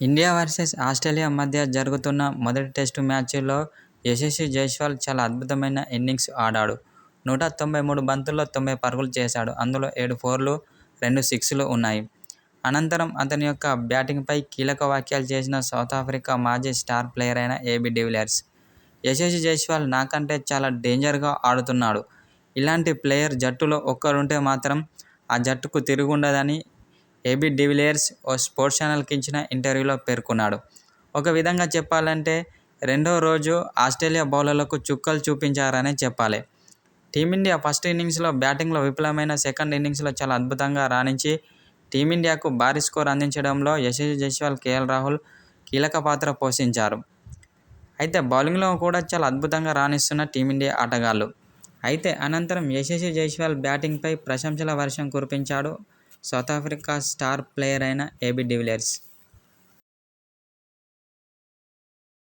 India versus Australia మధ్య జరుగుతున్న మొదటి టెస్టు మ్యాచ్లో యశస్వి జైస్వాల్ చాలా అద్భుతమైన ఇన్నింగ్స్ ఆడాడు. నూట తొంభై మూడు బంతుల్లో తొంభై పరుగులు చేశాడు. అందులో ఏడు ఫోర్లు, రెండు సిక్స్లు ఉన్నాయి. అనంతరం అతని యొక్క బ్యాటింగ్పై కీలక వ్యాఖ్యలు చేసిన సౌత్ ఆఫ్రికా మాజీ స్టార్ ప్లేయర్ అయిన AB de Villiers. Yashasvi Jaiswal నాకంటే చాలా డేంజర్గా ఆడుతున్నాడు. ఇలాంటి ప్లేయర్ జట్టులో ఒక్కరుంటే మాత్రం ఆ జట్టుకు తిరుగుండదని ఏబీ డివిలియర్స్ ఓ స్పోర్ట్స్ ఛానల్కి ఇచ్చిన ఇంటర్వ్యూలో పేర్కొన్నాడు. ఒక విధంగా చెప్పాలంటే రెండో రోజు ఆస్ట్రేలియా బౌలర్లకు చుక్కలు చూపించారనే చెప్పాలి. టీమిండియా ఫస్ట్ ఇన్నింగ్స్లో బ్యాటింగ్లో విఫలమైన సెకండ్ ఇన్నింగ్స్లో చాలా అద్భుతంగా రాణించి టీమిండియాకు భారీ స్కోర్ అందించడంలో యశస్వి జైస్వాల్, కేఎల్ రాహుల్ కీలక పాత్ర పోషించారు. అయితే బౌలింగ్లో కూడా చాలా అద్భుతంగా రాణిస్తున్న టీమిండియా ఆటగాళ్ళు. అయితే అనంతరం యశస్వి జైస్వాల్ బ్యాటింగ్పై ప్రశంసల వర్షం కురిపించాడు సౌత్ ఆఫ్రికా స్టార్ ప్లేయర్ అయిన ఏబీ డివిలియర్స్.